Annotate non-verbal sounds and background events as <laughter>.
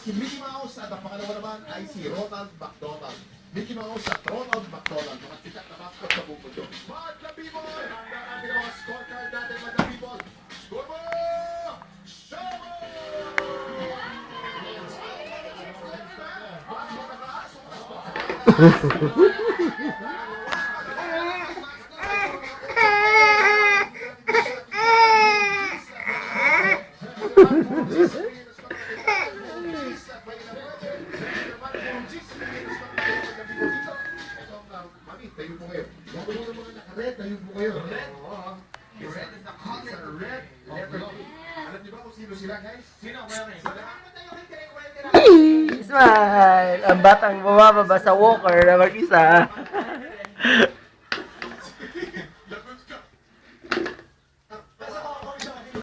si Mickey Mouse at ang pangalawa naman ay si Ronald McDonald. Mickey Mouse at Ronald McDonald, mga sikat na mascot sa buong mundo. Tayo po kayo. Po yung mga naka-red, tayo po kayo. Oo. Red is the color. Red. Alam niyo ba kung sino sila, guys? Sino? Smile! Ang batang bumababa sa walker na mag-isa. <laughs>